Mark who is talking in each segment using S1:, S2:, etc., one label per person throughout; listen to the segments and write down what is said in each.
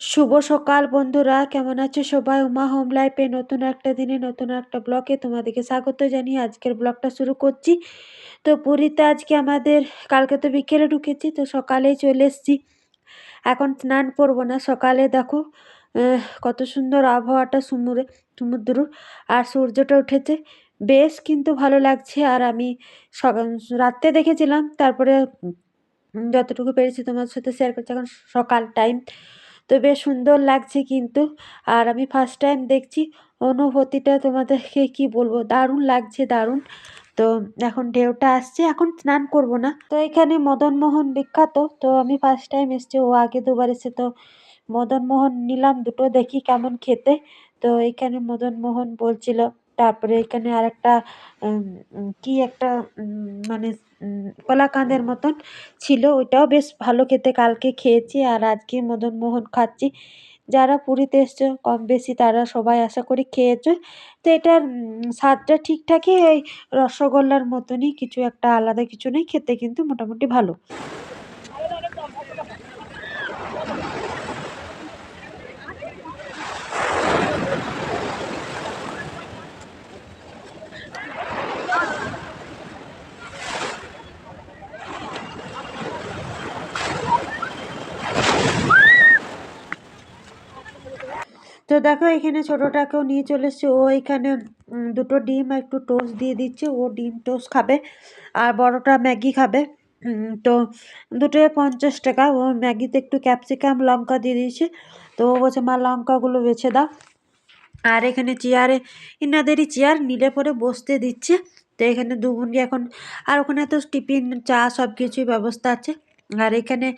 S1: শুভ সকাল বন্ধুরা, কেমন আছো সবাই? উমা হোম লাইফে নতুন একটা দিনে, নতুন একটা ব্লগে তোমাদেরকে স্বাগত জানিয়ে আজকের ব্লগটা শুরু করছি। তো পুরীতে আজকে আমাদের, কালকে তো বিকেলে ঢুকেছি, তো সকালেই চলে এসেছি। এখন স্নান করব না, সকালে দেখো কত সুন্দর আবহাওয়াটা সমুদ্রে সমুদ্র আর সূর্যটা উঠেছে। বেশ কিন্তু ভালো লাগছে, আর আমি সকাল রাত্রে দেখেছিলাম, তারপরে যতটুকু পেরেছি তোমার সাথে শেয়ার করছি, এখন সকাল টাইম তো বেশ সুন্দর লাগছে কিন্তু। আর আমি ফার্স্ট টাইম দেখছি, অনুভূতিটা তোমাদেরকে কি বলব? দারুণ লাগছে, দারুণ। তো এখন ঢেউটা আসছে, এখন স্নান করব না। তো এখানে মদন মোহন বিখ্যাত, তো আমি ফার্স্ট টাইম এসছি, ও আগে দুবার এসে তো মদন মোহন নিলাম দুটো, দেখি কেমন খেতে। তো এখানে মদন মোহন বলছিল তারপরে এখানে আরেকটা কি একটা মানে কলাকাঁদের মতন ছিল। ওইটাও বেশ ভালো খেতে। কালকে খেয়েছি আর আজকে মদন মোহন খাচ্ছি। যারা পুরীতে এসছো, কম বেশি তারা সবাই আশা করি খেয়েছো। তো এটার স্বাদটা ঠিকঠাকই এই রসগোল্লার মতনই। কিছু একটা আলাদা কিছু নেই। খেতে কিন্তু মোটামুটি ভালো। দেখো, এখানে ছোটোটাকেও নিয়ে চলে এসছে। ও এখানে দুটো ডিম একটু টোস্ট দিয়ে দিচ্ছে। ও ডিম টোস্ট খাবে আর বড়টা ম্যাগি খাবে। তো দুটোয় পঞ্চাশ টাকা। ও ম্যাগিতে একটু ক্যাপসিকাম, লঙ্কা দিয়ে দিয়েছে। তো ও বলছে, মা, লঙ্কাগুলো বেছে দাও। আর এখানে চেয়ারে, ইনাদেরই চেয়ার, নিলে পরে বসতে দিচ্ছে। তো এখানে দু এখন, আর ওখানে তো টিফিন, চা সব কিছুই ব্যবস্থা আছে। আর এখানে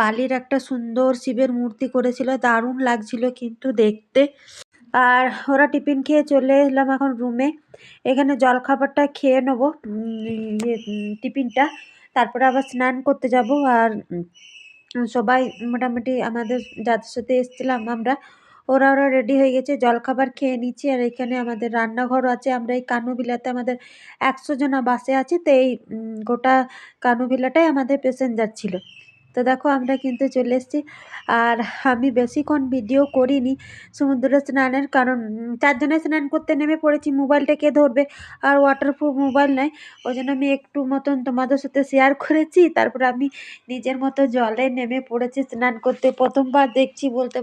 S1: বালির একটা সুন্দর শিবের মূর্তি করেছিল, দারুণ লাগছিল কিন্তু দেখতে। আর ওরা টিফিন খেয়ে চলে এলাম এখন রুমে এখানে জলখাবারটা খেয়ে নেব ইয়ে টিফিনটা। তারপরে আবার স্নান করতে যাব। আর সবাই মোটামুটি আমাদের যাদের সাথে এসেছিলাম আমরা ওরা ওরা রেডি হয়ে গেছে জলখাবার খেয়ে নিচ্ছি। আর এখানে আমাদের রান্নাঘরও আছে, আমরা এই কানুবিলাতে আমাদের একশো জনা বাসে আছি, তো এই গোটা কানুবিলাটাই আমাদের প্যাসেঞ্জার ছিল। তো দেখো আমরা কিন্তু চলে এসেছি। আর আমি বেশিক্ষণ ভিডিও করিনি সমুদ্রে স্নানের কারণ চারজনে স্নান করতে নেমে পড়েছি। মোবাইলটা কে ধরবে? আর ওয়াটারপ্রুফ মোবাইল নাই ওই জন্য আমি একটু মতন তোমাদের সাথে শেয়ার করেছি। তারপর আমি নিজের মতো জলে নেমে পড়েছি স্নান করতে। প্রথমবার দেখছি বলতে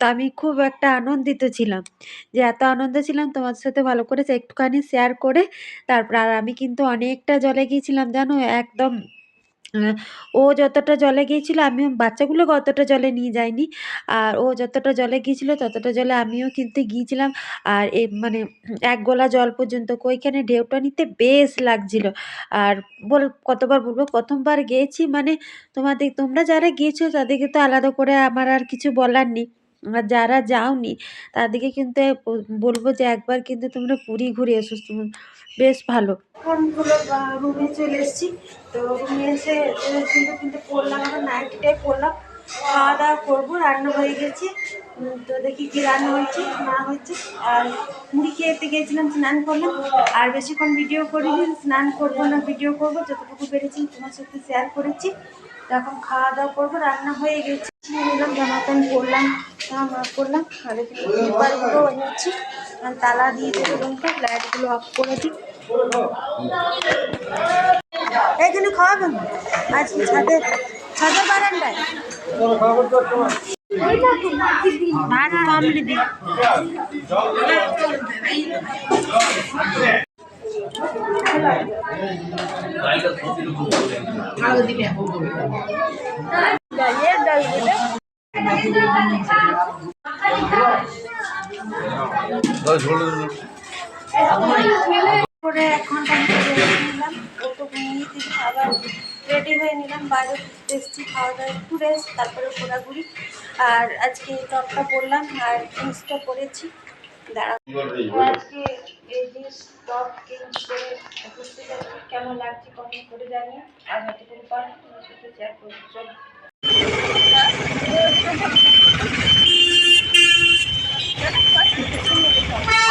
S1: তো আমি খুব একটা আনন্দিত ছিলাম যে এত আনন্দ ছিলাম। তোমাদের সাথে ভালো করে একটুখানি শেয়ার করে, তারপর আর আমি কিন্তু অনেকটা জলে গিয়েছিলাম। জানো, একদম ও যতটা জলে গিয়েছিল আমিও, বাচ্চাগুলো অতটা জলে নিয়ে যায়নি। আর ও যতটা জলে গিয়েছিল ততটা জলে আমিও কিন্তু গিয়েছিলাম। আর এ মানে এক গোলা জল পর্যন্ত ওইখানে ঢেউটা নিতে বেশ লাগছিল। আর বল, কতবার বলব, প্রথমবার গিয়েছি মানে তোমাদের, তোমরা যারা গিয়েছো তাদেরকে তো আলাদা করে আমার আর কিছু বলার নেই। আর যারা যাওনি, তাদেরকে কিন্তু বলব যে একবার কিন্তু তোমরা পুরী ঘুরে এসো বেশ ভালো। হলো রুমে চলে এসেছি, তো রুমে এসে কিন্তু কিন্তু করলাম এখন নাইটটাই করলাম খাওয়া দাওয়া করব, রান্না হয়ে গেছে। তো দেখি কি রান্না হয়েছে না হয়েছে, আর মুড়ি খেতে গিয়েছিলাম স্নান করলাম। আর বেশিক্ষণ ভিডিও করিনি, স্নান করব না ভিডিও করব, যতটুকু পেরেছি তোমার সাথে শেয়ার করেছি। তো এখন খাওয়া দাওয়া করব, রান্না হয়ে গেছে। নিলাম, জামা প্যান্ট পরলাম, জামা করলাম আর এখানে পেপারগুলো আর তালা দিয়ে দেবো রুমটা, লাইটগুলো অফ করে দিই। এখানে খাওয়াবেন আজকে ছাদে ছাদে বারান্দায়? ভাত দিবি করে এক ঘণ্টা নিলাম খাবার রেডি হয়ে নিলাম বাইরে এসেছি খাওয়া দাওয়া একটু তারপরে ঘোরাঘুরি আর আজকে টপটা পরলাম আর জিন্সটা পরেছি দাঁড়া আজকে এই টপ চেঞ্জ করে ঘুরতে কেমন লাগছে কমেন্ট করে জানিয়ে আর যতটুকু পারি তোমার সাথে শেয়ার করছি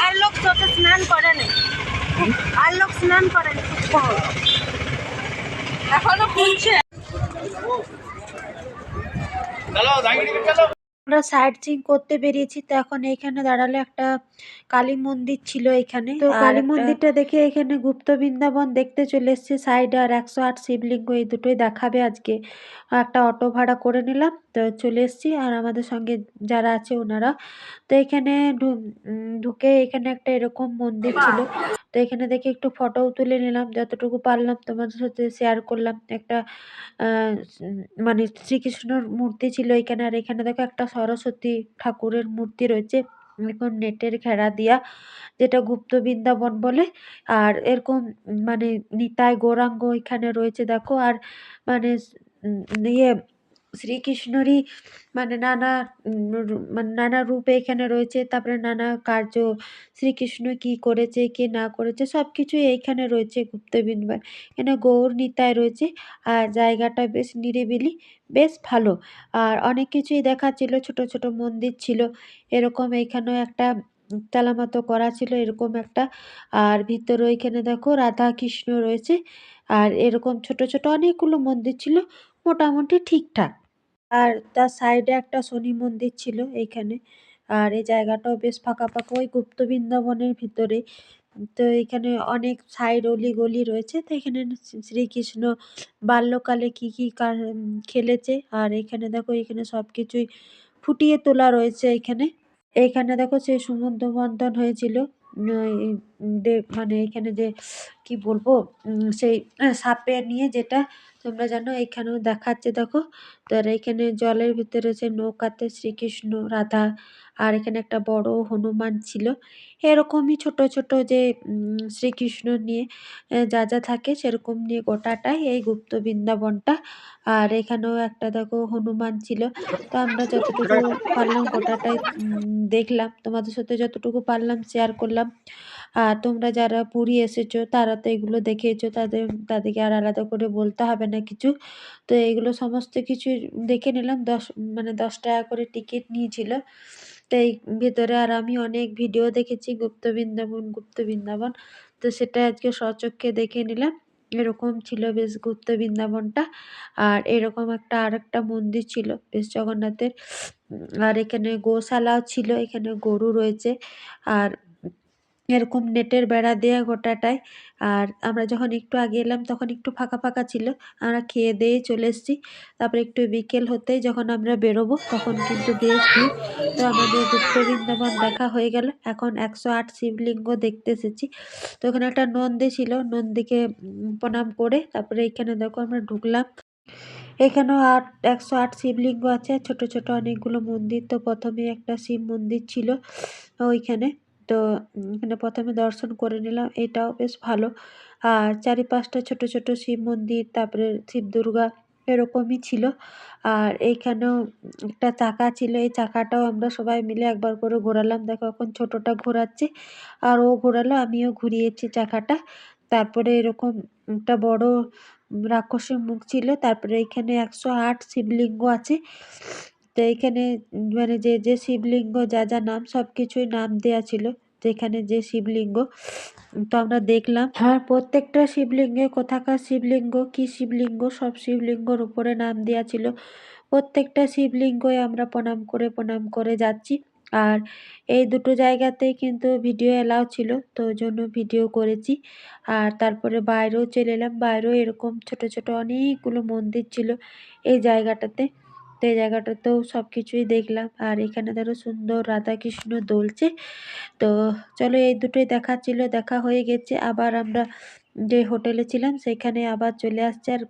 S1: আর লোক চোখে স্নান করে না আর লোক স্নান করে না এখনও খুলছে। আমরা সাইট সিইং করতে বেরিয়েছি তো এখন এইখানে দাঁড়ালে একটা কালী মন্দির ছিল এখানে। তো কালী মন্দিরটা দেখে এখানে গুপ্ত বৃন্দাবন দেখতে চলে এসেছি সাইডে আর একশো আট শিবলিঙ্গ এই দুটোই দেখাবে আজকে। একটা অটো ভাড়া করে নিলাম তো চলে এসেছি। আর আমাদের সঙ্গে যারা আছে ওনারা তো এখানে ঢুকে এখানে একটা এরকম মন্দির ছিল। তো এখানে দেখে একটু ফটোও তুলে নিলাম যতটুকু পারলাম তোমাদের সাথে শেয়ার করলাম। একটা মানে শ্রীকৃষ্ণর মূর্তি ছিল এখানে। আর এখানে দেখো একটা সরস্বতী ঠাকুরের মূর্তি রয়েছে। এরকম নেটের ঘেরা দিয়া যেটা গুপ্ত বৃন্দাবন বলে, আর এরকম মানে নিতাই গৌরাঙ্গ এখানে রয়েছে, দেখো। আর মানে ইয়ে শ্রীকৃষ্ণরই মানে নানা মানে নানা রূপে এখানে রয়েছে, তারপরে নানা কার্য শ্রীকৃষ্ণ কি করেছে, কি না করেছে সব কিছুই এইখানে রয়েছে গুপ্ত বৃন্দাবন। এখানে গৌর নিতায় রয়েছে, আর জায়গাটা বেশ নিরিবিলি, বেশ ভালো। আর অনেক কিছুই দেখা ছিল, ছোট ছোট মন্দির ছিল, এরকম এইখানেও একটা তালা মতো করা ছিল, এরকম একটা। আর ভিতরে ওইখানে দেখো রাধা কৃষ্ণ রয়েছে, আর এরকম ছোট ছোট অনেকগুলো মন্দির ছিল, মোটামুটি ঠিকঠাক। আর তার সাইড -এ একটা শনি মন্দির ছিল এইখানে। আর এই জায়গাটাও বেশ ফাঁকা ফাঁকা, ওই গুপ্ত বৃন্দাবনের ভিতরে। তো এখানে অনেক সাইড অলি গলি রয়েছে, তো এখানে শ্রী- শ্রীকৃষ্ণ বাল্যকালে কি কি কার- খেলেছে। আর এখানে দেখো, এখানে সব কিছুই ফুটিয়ে তোলা রয়েছে এখানে। এইখানে দেখো সেই সমুদ্র মন্থন হয়েছিল। মানে এখানে যে, কি বলব সেই সাপে নিয়ে যেটা তোমরা জানো এখানেও দেখাচ্ছে, দেখো। তো আর এখানে জলের ভিতরে যে নৌকাতে শ্রীকৃষ্ণ, রাধা আর এখানে একটা বড় হনুমান ছিল। এরকমই ছোট ছোট যে শ্রীকৃষ্ণ নিয়ে যা যা থাকে, সেরকম নিয়ে গোটাটাই এই গুপ্ত বৃন্দাবনটা। আর এখানেও একটা, দেখো, হনুমান ছিল। তো আমরা যতটুকু পারলাম গোটাটাই দেখলাম। তোমাদের সাথে যতটুকু পারলাম শেয়ার করলাম। আর তোমরা যারা পুরী এসেছ, তারা তো এগুলো দেখেছ তাদের, তাদেরকে আর আলাদা করে বলতে হবে না কিছু। তো এগুলো সমস্ত কিছু দেখে নিলাম, দশ মানে দশ টাকা করে টিকিট নিয়েছিল। তো এই ভেতরে আর আমি অনেক ভিডিও দেখেছি, গুপ্ত বৃন্দাবন গুপ্ত বৃন্দাবন। তো সেটা আজকে স্বচক্ষে দেখে নিলাম, এরকম ছিল বেশ গুপ্ত বৃন্দাবনটা। আর এরকম একটা আর একটা মন্দির ছিল বেশ জগন্নাথের। আর এখানে গোশালাও ছিল, এখানে গরু রয়েছে। আর এরকম নেটের বেড়া দেয়া গোটাটায় আর আমরা যখন একটু আগে এলাম, তখন একটু ফাঁকা ফাঁকা ছিল। আমরা খেয়ে দিয়ে চলে এসেছি। তারপরে একটু বিকেল হতেই যখন আমরা বেরোবো, তখন কিন্তু ভিড়। তো আমাদের গুপ্ত বৃন্দাবন দেখা হয়ে গেল। এখন একশো আট শিবলিঙ্গ দেখতে এসেছি। তো ওখানে একটা নন্দী ছিল। নন্দীকে প্রণাম করে তারপরে এখানে দেখো আমরা ঢুকলাম। এখানেও আট, একশো আট শিবলিঙ্গ আছে। ছোট ছোট অনেকগুলো মন্দির। তো প্রথমে একটা শিব মন্দির ছিল ওইখানে। তো এখানে প্রথমে দর্শন করে নিলাম, এটাও বেশ ভালো। আর চারিপাশটা ছোট ছোট শিব মন্দির, তারপরে শিব দুর্গা এরকমই ছিল। আর এইখানেও একটা চাকা ছিল, এই চাকাটাও আমরা সবাই মিলে একবার করে ঘোরালাম। দেখো, এখন ছোটটা ঘোরাচ্ছে, আর ও ঘোরালো, আমিও ঘুরিয়েছি চাকাটা। তারপরে এরকম একটা বড় রাক্ষসের মুখ ছিল, তারপরে এখানে একশো আট শিবলিঙ্গ আছে। তো এখানে মানে যে যে শিবলিঙ্গ, যা যা নাম সব কিছুই নাম দেয়া ছিল। যেখানে যে শিবলিঙ্গ, তো আমরা দেখলাম আর প্রত্যেকটা শিবলিঙ্গে কোথাকার শিবলিঙ্গ, কি শিবলিঙ্গ, সব শিবলিঙ্গর উপরে নাম দেওয়া ছিল। প্রত্যেকটা শিবলিঙ্গই আমরা প্রণাম করে প্রণাম করে যাচ্ছি। আর এই দুটো জায়গাতেই কিন্তু ভিডিও এলাও ছিল, তো জন্য ভিডিও করেছি। আর তারপরে বাইরেও চলে এলাম। বাইরেও এরকম ছোট ছোট অনেকগুলো মন্দির ছিল এই জায়গাটাতে। তো এই জায়গাটাতেও সব কিছুই দেখলাম। আর এখানে ধরো সুন্দর রাধাকৃষ্ণ দোলছে। তো চলো এই দুটোই দেখা ছিল, দেখা হয়ে গেছে। আবার আমরা যে হোটেলে ছিলাম, সেখানে আবার চলে আসছে। আর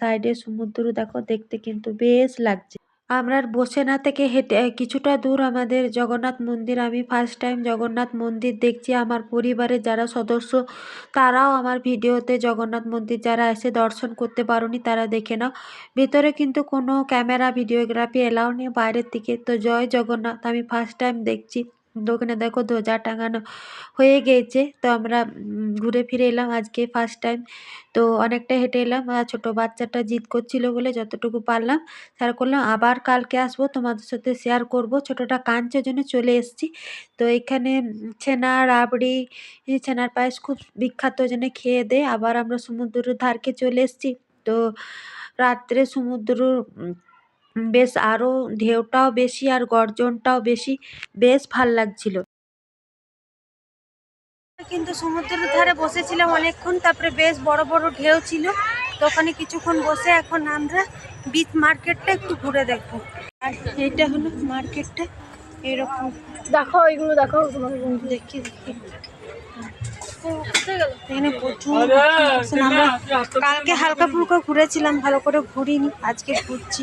S1: সাইডে সমুদ্র দেখো, দেখতে কিন্তু বেশ লাগছে। আমরা বসে না থেকে হেঁটে কিছুটা দূর আমাদের জগন্নাথ মন্দির। আমি ফার্স্ট টাইম জগন্নাথ মন্দির দেখছি। আমার পরিবারের যারা সদস্য, তারাও আমার ভিডিওতে জগন্নাথ মন্দির যারা এসে দর্শন করতে পারোনি, তারা দেখে নাও। ভেতরে কিন্তু কোনো ক্যামেরা ভিডিওগ্রাফি এলাও নেই বাইরের দিকে। তো জয় জগন্নাথ, আমি ফার্স্ট টাইম দেখছি। দোকানে দেখো ধ্বজা টাঙানো হয়ে গিয়েছে তো আমরা ঘুরে ফিরে এলাম আজকে ফার্স্ট টাইম তো অনেকটা হেঁটে এলাম আর ছোটো বাচ্চাটা জিদ করছিল বলে যতটুকু পারলাম শেয়ার করলাম। আবার কালকে আসব, তোমাদের সাথে শেয়ার করব। ছোটোটা কাঁদছে জন্য চলে এসেছি। তো এখানে ছানা, রাবড়ি ছানার পায়েস খুব বিখ্যাত জন্য খেয়ে দে। আবার আমরা সমুদ্রের ধারকে চলে এসেছি। তো রাত্রে সমুদ্র বেশ আরও ঢেউটাও বেশি আর গর্জনটাও বেশি বেশ ভালো লাগছিল। কিন্তু সমুদ্রের ধারে বসেছিলাম অনেকক্ষণ তারপরে বেশ বড় বড় ঢেউ ছিল। তো ওখানে কিছুক্ষণ বসে এখন আমরা বিচ মার্কেটটা একটু ঘুরে দেখব। আর এইটা হলো মার্কেটটা এরকম।
S2: দেখো এগুলো দেখো
S1: দেখি দেখি। এখানে প্রচুর কালকে হালকা ফুলকা ঘুরেছিলাম ভালো করে ঘুরিনি আজকে ঘুরছি।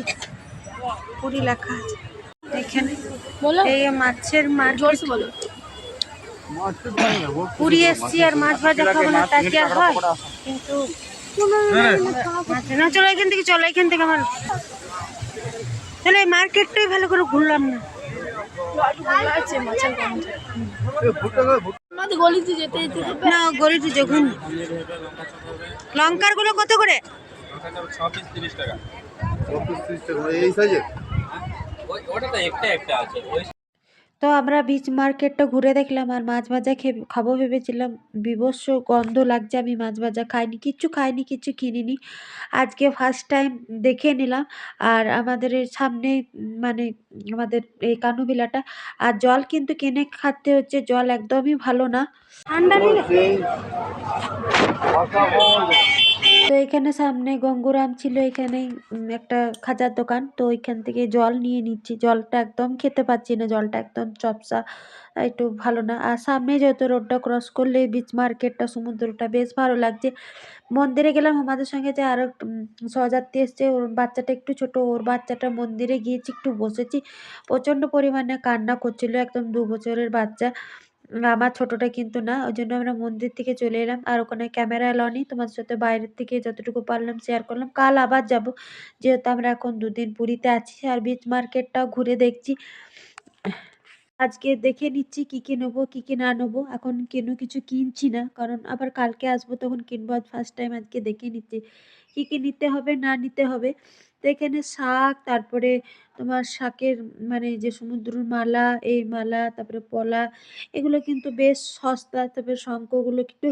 S1: পুরী লেখা আছে। এখানে এই মাছের মার্কেট
S2: বলো।
S1: পুরী এসছি আর মাছ ভাজা খাব না তা কি আর হয়? কিন্তু না চলো এখান থেকে চলো এখান থেকে আমার চলো এই মার্কেটটাই ভালো করে ঘুরলাম না।
S2: গলিতে
S1: যখন লঙ্কারগুলো কত করে?
S3: তো
S1: আমরা বিচ মার্কেটটা ঘুরে দেখলাম আর মাছ ভাজা খেয়ে খাব ভেবেছিলাম। বিভৎস গন্ধ লাগছে, আমি মাছ ভাজা খাইনি, কিচ্ছু খাইনি, কিচ্ছু কিনিনি। আজকে ফার্স্ট টাইম দেখে নিলাম। আর আমাদের সামনে মানে আমাদের এই কানুবিলাটা আর জল কিন্তু কিনে খাতে হচ্ছে, জল একদমই ভালো না। ঠান্ডা নেই তো এখানে সামনে গঙ্গুরাম ছিল এখানেই উম, একটা খাজার দোকান। তো ওইখান থেকে জল নিয়ে নিচ্ছি। জলটা একদম খেতে পাচ্ছি না জলটা একদম চপসা একটু ভালো না। আর সামনে যেহেতু রোডটা ক্রস করলে বিচ মার্কেটটা সমুদ্রটা বেশ ভালো লাগছে। মন্দিরে গেলাম আমাদের সঙ্গে যে আরও সহযাত্রী এসছে ওর বাচ্চাটা একটু ছোট ওর বাচ্চাটা মন্দিরে গিয়েছি একটু বসেছি। প্রচণ্ড পরিমাণে কান্না করছিল একদম দু বছরের বাচ্চা। আমার ছোটটা কিন্তু না ওই জন্য আমরা মন্দির থেকে চলে এলাম। আর ওখানে ক্যামেরা এলাও নি তোমাদের সাথে বাইরের থেকে যতটুকু পারলাম শেয়ার করলাম। কাল আবার যাব, যেহেতু আমরা এখন দুদিন পুরীতে আছি, আর বিচ মার্কেটটাও ঘুরে দেখছি। আজকে দেখে নিচ্ছি কি কি নেব, কি কি না নেব। এখন কেন কিছু কিনছি না, কারণ আবার কালকে আসব, তখন কিনবো। ফার্স্ট টাইম আজকে দেখে নিচ্ছি। কি কি নিতে হবে, না নিতে হবে। তো এখানে শাক, তারপরে তোমার শাকের মানে যে সমুদ্রের মালা, এই মালা, তারপরে পলা, এগুলো কিন্তু বেশ সস্তা, তারপরে শঙ্খগুলো কিন্তু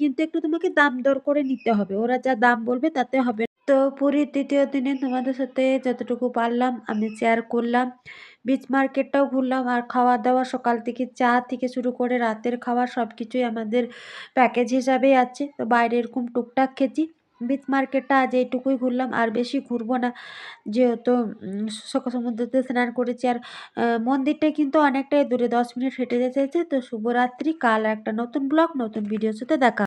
S1: কিন্তু একটু তোমাকে দাম দর করে নিতে হবে। ওরা যা দাম বলবে তাতে হবে তো পুরীর দ্বিতীয় দিনে তোমাদের সাথে যতটুকু পারলাম, আমি শেয়ার করলাম। বিচ মার্কেটটাও ঘুরলাম আর খাওয়া দাওয়া সকাল থেকে চা থেকে শুরু করে রাতের খাওয়া সব কিছুই আমাদের প্যাকেজ হিসাবেই আছে। তো বাইরে এরকম টুকটাক খেয়েছি। বিচ মার্কেটটা আজ এইটুকুই ঘুরলাম, আর বেশি ঘুরবো না। যেহেতু সমুদ্রতে স্নান করেছি, আর মন্দিরটা কিন্তু অনেকটাই দূরে, দশ মিনিট হেঁটে যেতে তো শুভরাত্রি, কাল একটা নতুন ব্লগ, নতুন ভিডিওর সাথে দেখা